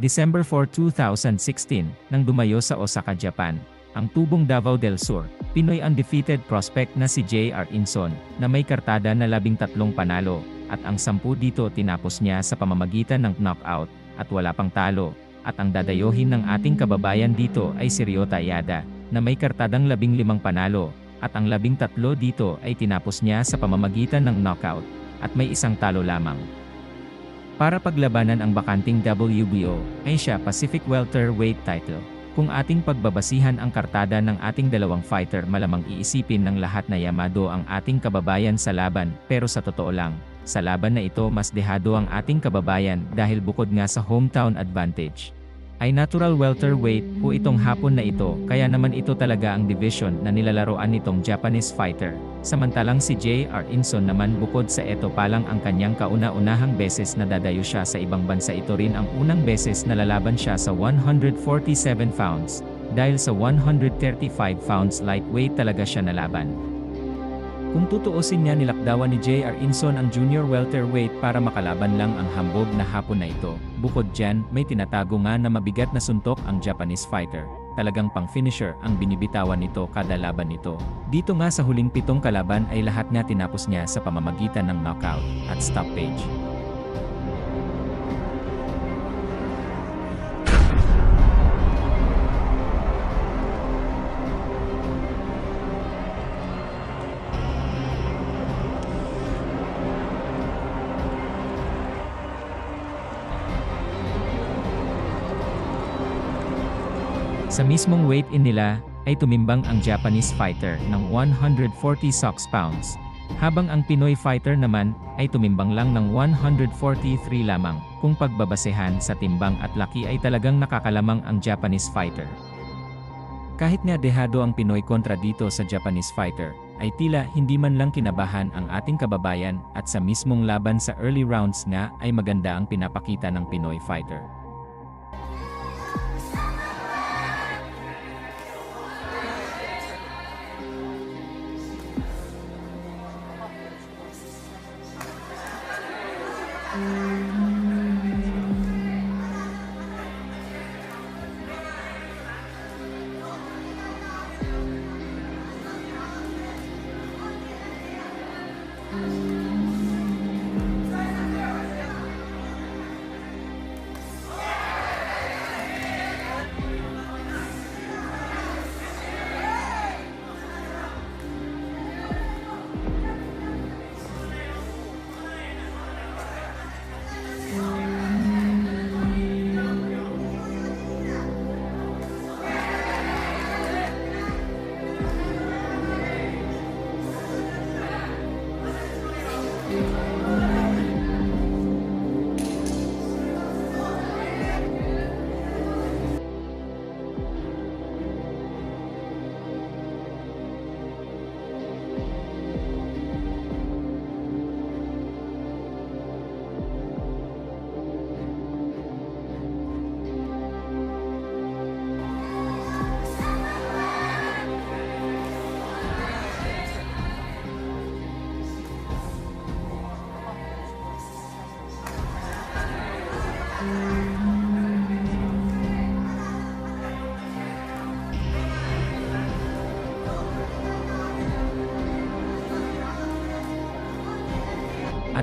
December 4, 2016, nang dumayo sa Osaka, Japan, ang tubong Davao del Sur, Pinoy undefeated prospect na si J.R. Inson, na may kartada na labing tatlong panalo, at ang sampu dito tinapos niya sa pamamagitan ng knockout, at wala pang talo, at ang dadayohin ng ating kababayan dito ay si Ryota Yada, na may kartadang labing limang panalo, at ang labing tatlo dito ay tinapos niya sa pamamagitan ng knockout, at may isang talo lamang. Para paglabanan ang bakanting WBO, Asia Pacific Welterweight title. Kung ating pagbabasihan ang kartada ng ating dalawang fighter malamang iisipin ng lahat na Yamado ang ating kababayan sa laban, pero sa totoo lang, sa laban na ito mas dehado ang ating kababayan dahil bukod nga sa hometown advantage ay natural welterweight po itong hapon na ito kaya naman ito talaga ang division na nilalaroan nitong Japanese fighter. Samantalang si J.R. Inson naman bukod sa ito palang ang kanyang kauna-unahang beses na dadayo siya sa ibang bansa ito rin ang unang beses na lalaban siya sa 147 pounds. Dahil sa 135 pounds lightweight talaga siya nalaban. Kung tutuusin niya nilakdawan ni J.R. Inson ang junior welterweight para makalaban lang ang hambog na hapon na ito. Bukod dyan, may tinatago nga na mabigat na suntok ang Japanese fighter. Talagang pang-finisher ang binibitawan nito kada laban nito. Dito nga sa huling pitong kalaban ay lahat nga tinapos niya sa pamamagitan ng knockout at stoppage. Sa mismong weight-in nila, ay tumimbang ang Japanese fighter ng 140 sox pounds, habang ang Pinoy fighter naman ay tumimbang lang ng 143 lamang. Kung pagbabasehan sa timbang at laki ay talagang nakakalamang ang Japanese fighter. Kahit nga dehado ang Pinoy kontra dito sa Japanese fighter, ay tila hindi man lang kinabahan ang ating kababayan at sa mismong laban sa early rounds nga ay maganda ang pinapakita ng Pinoy fighter.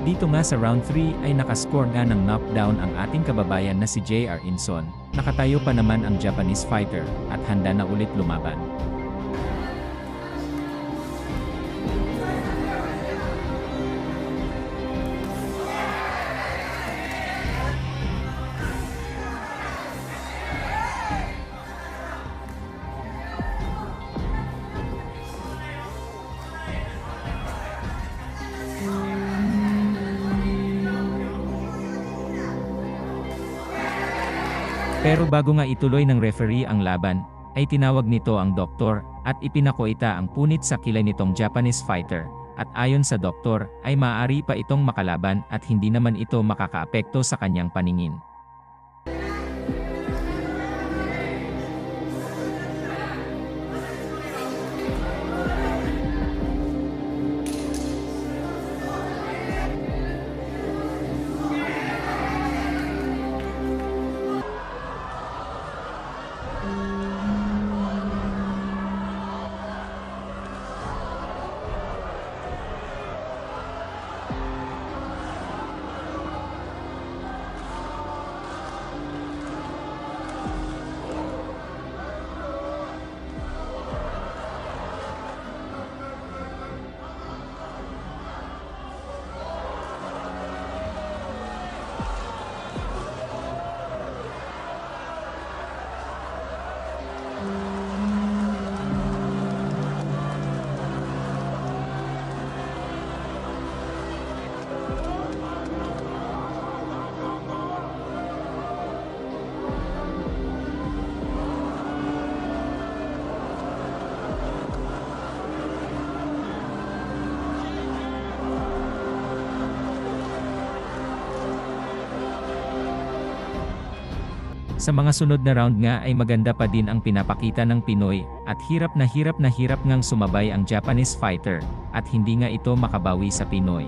Dito nga sa round 3 ay nakascore nga ng knockdown ang ating kababayan na si JR Inson. Nakatayo pa naman ang Japanese fighter at handa na ulit lumaban. Pero bago nga ituloy ng referee ang laban, ay tinawag nito ang doktor at ipinakoita ang punit sa kilay nitong Japanese fighter. At ayon sa doktor, ay maaari pa itong makalaban at hindi naman ito makakaapekto sa kanyang paningin. Sa mga sunod na round nga ay maganda pa din ang pinapakita ng Pinoy, at hirap na hirap na hirap ngang sumabay ang Japanese fighter, at hindi nga ito makabawi sa Pinoy.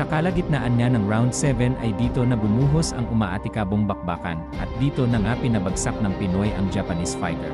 Sa kalagitnaan niya ng round 7 ay dito na bumuhos ang umaatikabong bakbakan, at dito na nga pinabagsak ng Pinoy ang Japanese fighter.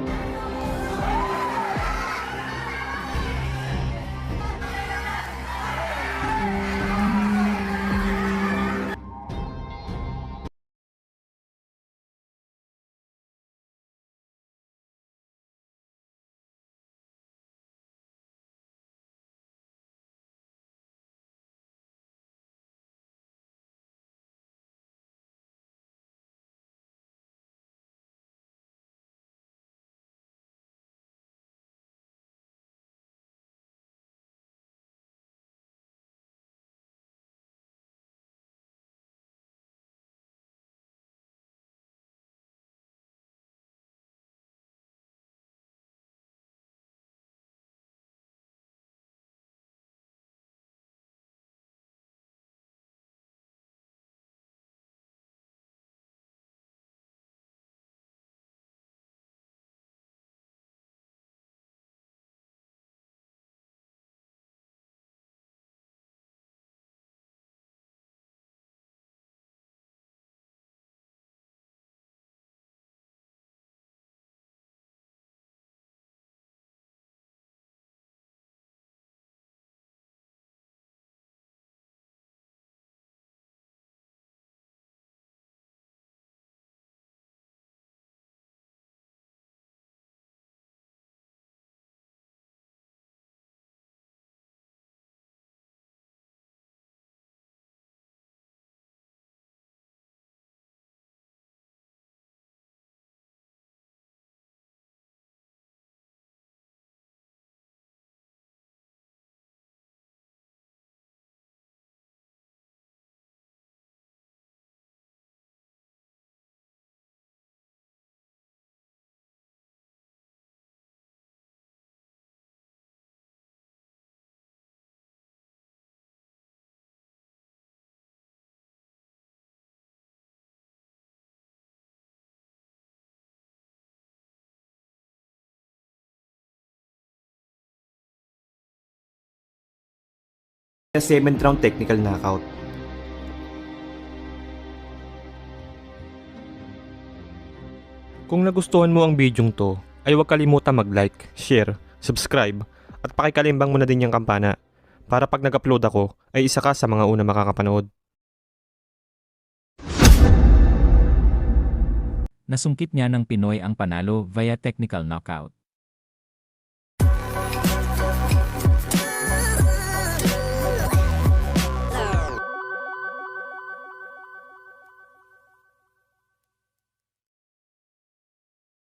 7th round technical knockout. Kung nagustuhan mo ang bidyong to, ay huwag kalimutan mag-like, share, subscribe, at pakikalimbang mo na din yung kampana para pag nag-upload ako ay isa ka sa mga una makakapanood. Nasungkit niya ng Pinoy ang panalo via technical knockout.